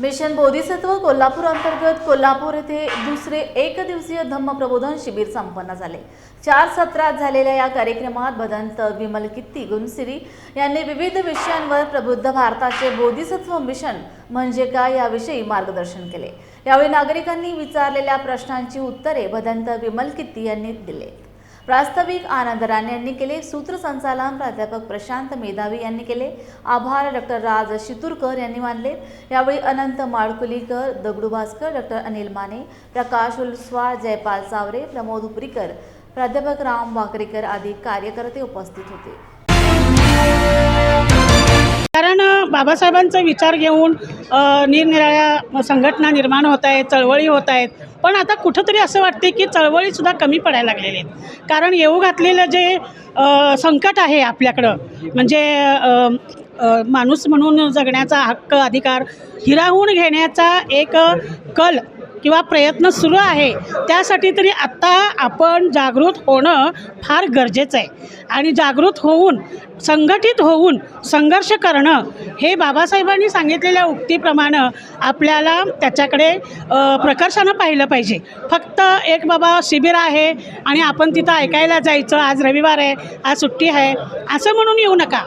Mission Bodhisattva Kolhapur अंतर्गत कोल्हापूर येथे दुसरे एक दिवसीय धम्म प्रबोधन शिबिर संपन्न झाले. चार सत्रात झालेल्या या कार्यक्रमात भदंत विमल कित्ती गुणसिरी यांनी विविध विषयांवर प्रबुद्ध भारताचे बोधिसत्व मिशन म्हणजे काय याविषयी मार्गदर्शन केले. यावेळी नागरिकांनी विचारलेल्या प्रश्नांची उत्तरे भदंत विमल कित्ती यांनी दिले. प्रास्ताविक आनंद राणे यांनी केले सूत्रसंचालन प्राध्यापक प्रशांत मेधावी यांनी केले आभार डॉक्टर राज शितुरकर यांनी मानले. यावेळी अनंत माळकुलीकर दगडू भास्कर डॉक्टर अनिल माने प्रकाश उल्स्वाळ जयपाल सावरे प्रमोद उपरीकर प्राध्यापक राम वाकरेकर आदी कार्यकर्ते उपस्थित होते. कारण बाबासाहेबांचा विचार घेऊन निरनिराळ्या संघटना निर्माण होत आहेत चळवळी होत आहेत. पण आता कुठंतरी असं वाटते की चळवळीसुद्धा कमी पडायला लागलेले आहेत. कारण येऊ घातलेलं जे संकट आहे आपल्याकडं म्हणजे माणूस म्हणून जगण्याचा हक्क अधिकार हिरावून घेण्याचा एक कल किंवा प्रयत्न सुरू आहे त्यासाठी तरी आत्ता आपण जागृत होणं फार गरजेचं आहे. आणि जागृत होऊन संघटित होऊन संघर्ष करणं हे बाबासाहेबांनी सांगितलेल्या उक्तीप्रमाणे आपल्याला त्याच्याकडे प्रकर्षानं पाहिलं पाहिजे. फक्त एक बाबा शिबिर आहे आणि आपण तिथं ऐकायला जायचं आज रविवार आहे आज सुट्टी आहे असं म्हणून येऊ नका.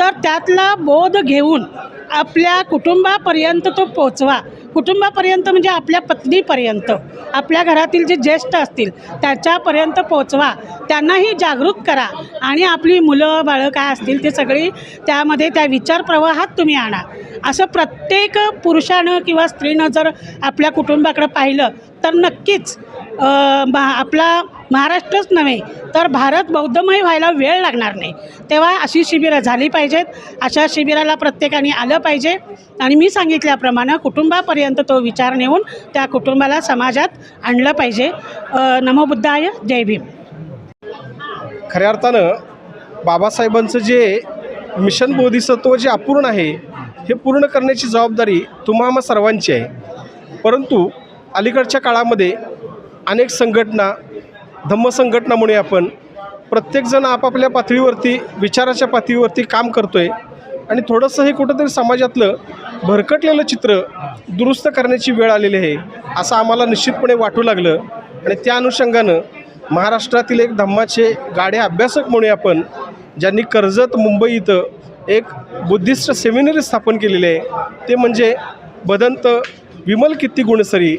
तर त्यातला बोध घेऊन आपल्या कुटुंबापर्यंत तो पोचवा. कुटुंबापर्यंत म्हणजे आपल्या पत्नीपर्यंत आपल्या घरातील जे ज्येष्ठ असतील त्याच्यापर्यंत पोचवा. त्यांनाही जागृत करा. आणि आपली मुलं बाळं काय असतील ते सगळी त्यामध्ये त्या विचार प्रवाहात तुम्ही आणा. असं प्रत्येक पुरुषानं किंवा स्त्रीनं जर आपल्या कुटुंबाकडं पाहिलं तर नक्कीच अ, आपला महाराष्ट्रच नव्हे तर भारत बौद्धमय व्हायला वेळ लागणार नाही. तेव्हा अशी शिबिरं झाली पाहिजेत. अशा शिबिराला प्रत्येकाने आलं पाहिजे. आणि मी सांगितल्याप्रमाणे कुटुंबापर्यंत तो विचार नेऊन त्या कुटुंबाला समाजात आणलं पाहिजे. नमोबुद्धाय जय भीम. खऱ्या अर्थानं बाबासाहेबांचं जे मिशन बोधिसत्व जे अपूर्ण आहे हे पूर्ण करण्याची जबाबदारी तुम्हा सर्वांची आहे. परंतु अलीकडच्या काळामध्ये अनेक संघटना धम्म संघटना म्हणूया आपण प्रत्येकजण आपापल्या पातळीवरती विचाराच्या पातळीवरती काम करतो आहे आणि थोडंसं हे कुठंतरी समाजातलं भरकटलेलं चित्र दुरुस्त करण्याची वेळ आलेली आहे असं आम्हाला निश्चितपणे वाटू लागलं. आणि त्या अनुषंगानं महाराष्ट्रातील एक धम्माचे गाडे अभ्यासक म्हणूया आपण ज्यांनी कर्जत मुंबई इथं एक बुद्धिस्ट सेमिनरी स्थापन केलेले आहे. ते म्हणजे बदंत विमल कित्ती गुणसरी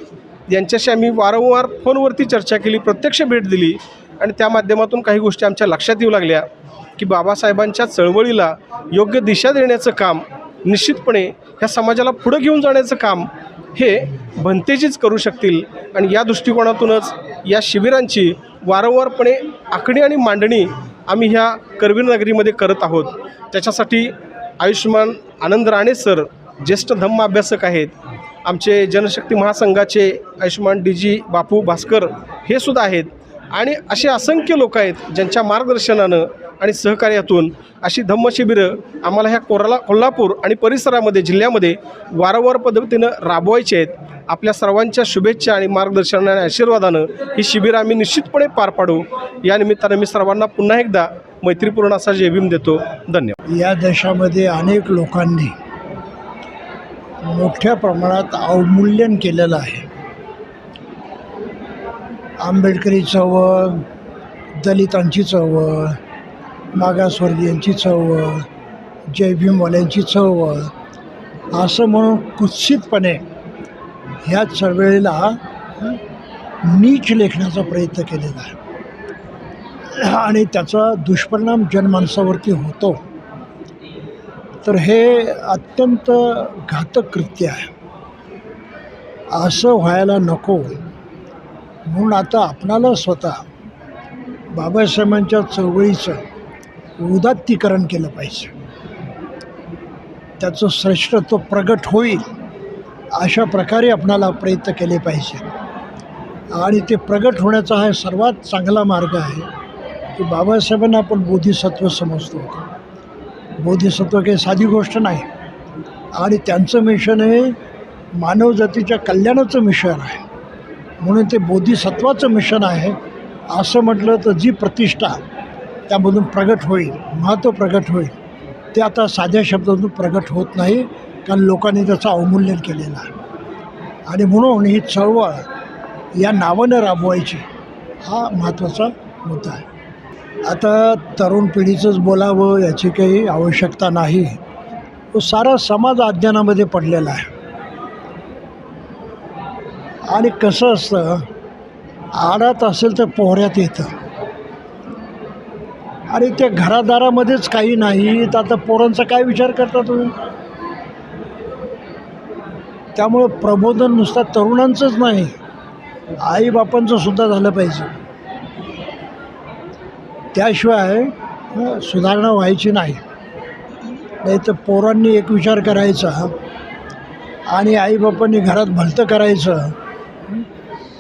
यांच्याशी आम्ही वारंवार फोनवरती चर्चा केली प्रत्यक्ष भेट दिली आणि त्या माध्यमातून काही गोष्टी आमच्या लक्षात येऊ लागल्या की बाबासाहेबांच्या चळवळीला योग्य दिशा देण्याचं काम निश्चितपणे ह्या समाजाला पुढं घेऊन जाण्याचं काम हे भंतेजीच करू शकतील. आणि या दृष्टिकोनातूनच या शिबिरांची वारंवारपणे आखणी आणि मांडणी आम्ही ह्या करवीर नगरीमध्ये करत आहोत. त्याच्यासाठी आयुष्यमान आनंद राणे सर ज्येष्ठ धम्म अभ्यासक आहेत. आमचे जनशक्ती महासंघाचे आयुष्यमान डी जी बापू भास्कर हे सुद्धा आहेत. आणि असे असंख्य लोक आहेत ज्यांच्या मार्गदर्शनानं आणि सहकार्यातून अशी धम्मशिबिरं आम्हाला ह्या कोरला कोल्हापूर आणि परिसरामध्ये जिल्ह्यामध्ये वारंवार पद्धतीनं राबवायचे आहेत. आपल्या सर्वांच्या शुभेच्छा आणि मार्गदर्शनाने आणि आशीर्वादानं ही शिबिरं आम्ही निश्चितपणे पार पाडू. या निमित्तानं मी सर्वांना पुन्हा एकदा मैत्रीपूर्ण असा जेबीम देतो. धन्यवाद. या देशामध्ये अनेक लोकांनी मोठ्या प्रमाणात अवमूल्यन केलेलं आहे. आंबेडकरी चळवळ दलितांची चळवळ मागासवर्गीयांची चळवळ जय भीमवाल्यांची चळवळ असं म्हणून कुत्सितपणे ह्या चळवळीला नीच लेखण्याचा प्रयत्न केलेला आहे. आणि त्याचा दुष्परिणाम जनमानसावरती होतो. तर हे अत्यंत घातक कृत्य आहे. असं व्हायला नको. म्हणून आता आपणाला स्वतः बाबासाहेबांच्या चळवळीचं उदात्तीकरण केलं पाहिजे. त्याचं श्रेष्ठत्व प्रगट होईल अशा प्रकारे आपणाला प्रयत्न केले पाहिजे. आणि ते प्रगट होण्याचा हा सर्वात चांगला मार्ग आहे की बाबासाहेबांना आपण बोधिसत्व समजतो. बोधिसत्व काही साधी गोष्ट नाही. आणि त्यांचं मिशन हे मानवजातीच्या कल्याणाचं मिशन आहे. म्हणून ते बोधिसत्वाचं मिशन आहे. असं म्हटलं तर जी प्रतिष्ठा त्यामधून प्रगट होईल महत्त्व प्रगट होईल. ते आता साध्या शब्दातून प्रगट होत नाही कारण लोकांनी त्याचं अवमूल्यन केलेलं आहे. आणि म्हणून ही चळवळ या नावानं राबवायची हा महत्त्वाचा मुद्दा आहे. आता तरुण पिढीचंच बोलावं याची काही आवश्यकता नाही. तो सारा समाज अज्ञानामध्ये पडलेला आहे. आणि कसं असतं आडात असेल तर पोहऱ्यात येतं. अरे त्या घरादारामध्येच काही नाही. तर आता पोरांचा काय विचार करता तुम्ही? त्यामुळं प्रबोधन नुसतं तरुणांचंच नाही. आईबापांचं सुद्धा झालं पाहिजे. त्याशिवाय सुधारणा व्हायची नाही. नाही तर पोरांनी एक विचार करायचा आणि आईबापांनी घरात भलतं करायचं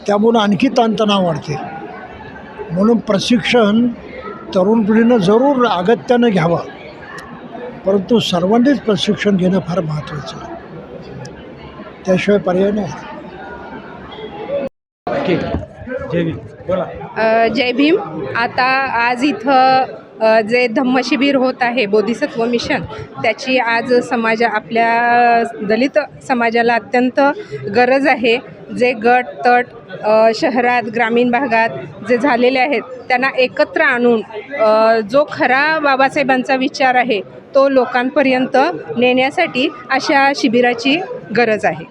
त्यामुळं आणखी ताणतणाव वाढते. म्हणून प्रशिक्षण तरुण पिढीनं जरूर अगत्यानं घ्यावं. परंतु सर्वांनीच प्रशिक्षण घेणं फार महत्त्वाचं आहे. त्याशिवाय पर्याय नाही. अ, जय भीम. आता आज इथं जे धम्मशिबिर होत आहे बोधिसत्व मिशन त्याची आज समाज आपल्या दलित समाजाला अत्यंत गरज आहे. जे गट तट शहरात ग्रामीण भागात जे झालेले आहेत त्यांना एकत्र आणून जो खरा बाबासाहेबांचा विचार आहे तो लोकांपर्यंत नेण्यासाठी अशा शिबिराची गरज आहे.